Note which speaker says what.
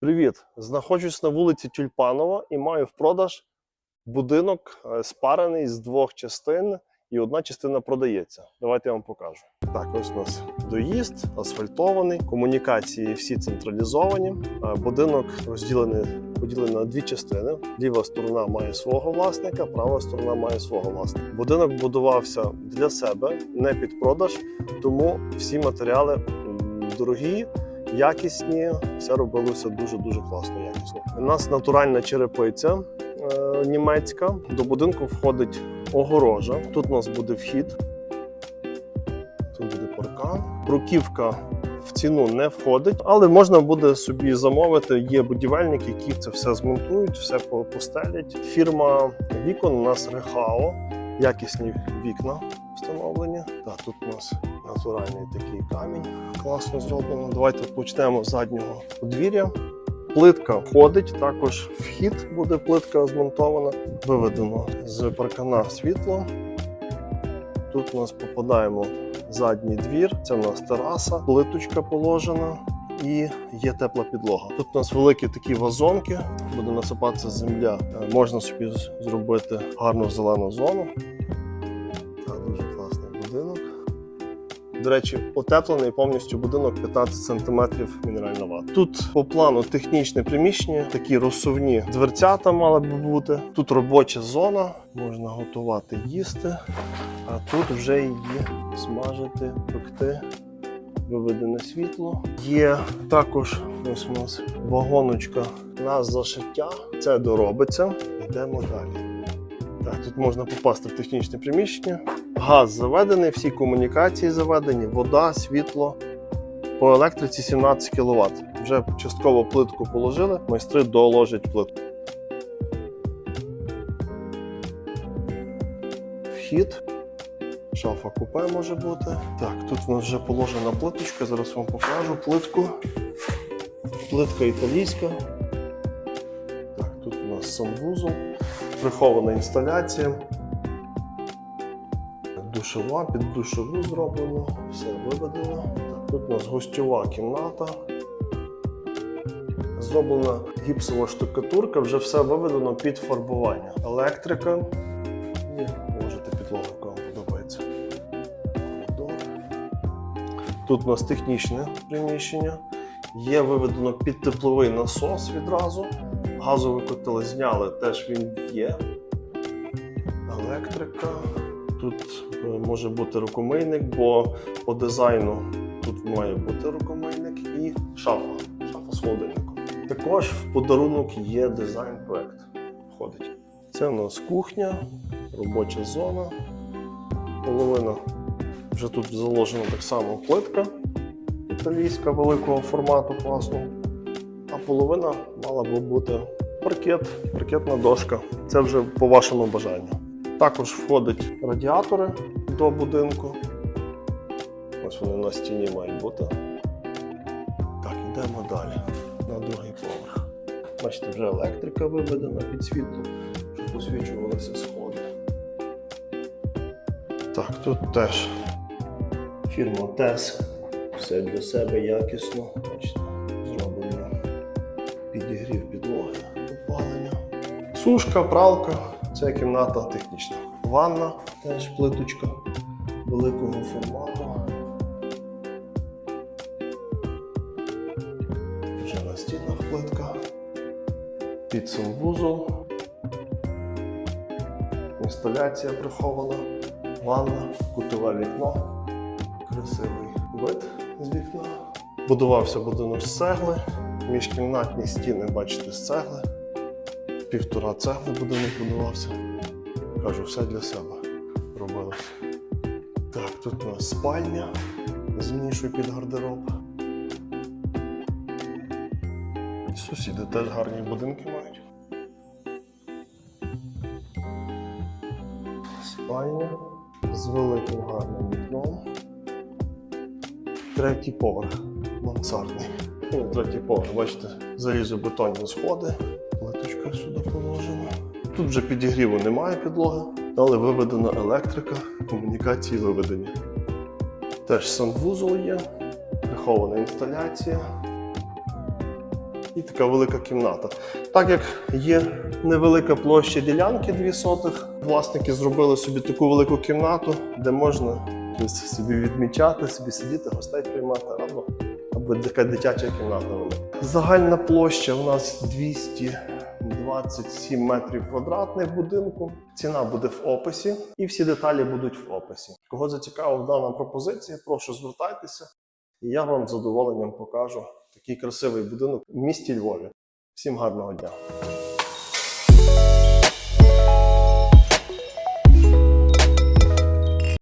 Speaker 1: Привіт! Знаходжусь на вулиці Тюльпанова і маю в продаж будинок е, спарений з двох частин, і одна частина продається. Давайте я вам покажу. Так, ось у нас доїзд, асфальтований, комунікації всі централізовані. Е, Будинок розділений поділений на дві частини. Ліва сторона має свого власника, права сторона має свого власника. Будинок будувався для себе, не під продаж, тому всі матеріали дорогі якісні, все робилося дуже дуже класно. Якісно. У нас натуральна черепиця е, німецька. До будинку входить огорожа. Тут у нас буде вхід. Тут буде паркан. Бруківка в ціну не входить, але можна буде собі замовити. Є будівельники, які це все змонтують, все по- постелять. Фірма вікон у нас Рехао, якісні вікна встановлені. Так, тут у нас натуральний такий камінь класно зроблено. Давайте почнемо з заднього подвір'я. Плитка входить, також вхід буде плитка змонтована. Виведено з паркана світло. Тут у нас попадаємо в задній двір. Це у нас тераса, плиточка положена. І є тепла підлога. Тут у нас великі такі вазонки, буде насипатися земля. Е, Можна собі зробити гарну зелену зону. До речі, утеплений повністю будинок 15 см мінеральна вата. Тут по плану технічне приміщення, такі розсувні дверцята мали би бути. Тут робоча зона, можна готувати їсти, а тут вже її смажити, пекти. Виведене світло. Є також ось у нас вагоночка на зашиття. Це доробиться. Йдемо далі. Так, тут можна попасти в технічне приміщення. Газ заведений, всі комунікації заведені, вода, світло. По електриці 17 кВт. Вже частково плитку положили, майстри доложать плитку. Вхід. Шафа купе може бути. Так, тут в нас вже положена плиточка. Зараз вам покажу плитку. Плитка італійська. Так, тут у нас санвузол, прихована інсталяція. Душова, під душову зроблено, все виведено. Тут у нас гостьова кімната. Зроблена гіпсова штукатурка, вже все виведено під фарбування. Електрика. І можете підлогу, яка вам подобається. Тут у нас технічне приміщення. Є виведено під тепловий насос відразу. Газовий котел зняли, теж він є. Електрика. Тут е, може бути рукомийник, бо по дизайну тут має бути рукомийник і шафа. Шафа з холодильником. Також в подарунок є дизайн-проект. Входить. Це у нас кухня, робоча зона. Половина вже тут заложена так само плитка італійська великого формату класного. А половина мала би бути паркет, паркетна дошка. Це вже по вашому бажанню. Також входять радіатори до будинку. Ось вони на стіні мають бути. Так, йдемо далі на другий поверх. Бачите, вже електрика виведена під світло, щоб освічувалися сходи. Так, тут теж фірма ТЕС. Все для себе якісно. Бачите, зроблено підігрів підлоги, опалення. Сушка, пралка, це кімната технічна. Ванна теж плиточка великого формату. Вже на стінах плитка. Під санвузол. Інсталяція прихована. Ванна, кутове вікно. Красивий вид з вікна. Будувався будинок з цегли. Міжкімнатні стіни, бачите, з цегли. Півтора цегли будинок будувався. Кажу, все для себе робилося. Так, тут у нас спальня з нішою під гардероб. Сусіди теж гарні будинки мають. Спальня з великим гарним вікном. Третій поверх мансардний. Третій поверх, бачите, залізобетонні сходи. Плиточка сюди положена. Тут вже підігріву немає підлоги, але виведена електрика, комунікації виведені. Теж санвузол є, прихована інсталяція. і така велика кімната. Так як є невелика площа ділянки 2 сотих, власники зробили собі таку велику кімнату, де можна собі відмічати, собі сидіти, гостей приймати, або, або така дитяча кімната велика. Загальна площа у нас 227 метрів квадратних будинку. Ціна буде в описі, і всі деталі будуть в описі. Кого зацікавив дана пропозиція, прошу звертайтеся, і я вам з задоволенням покажу такий красивий будинок в місті Львові. Всім гарного дня!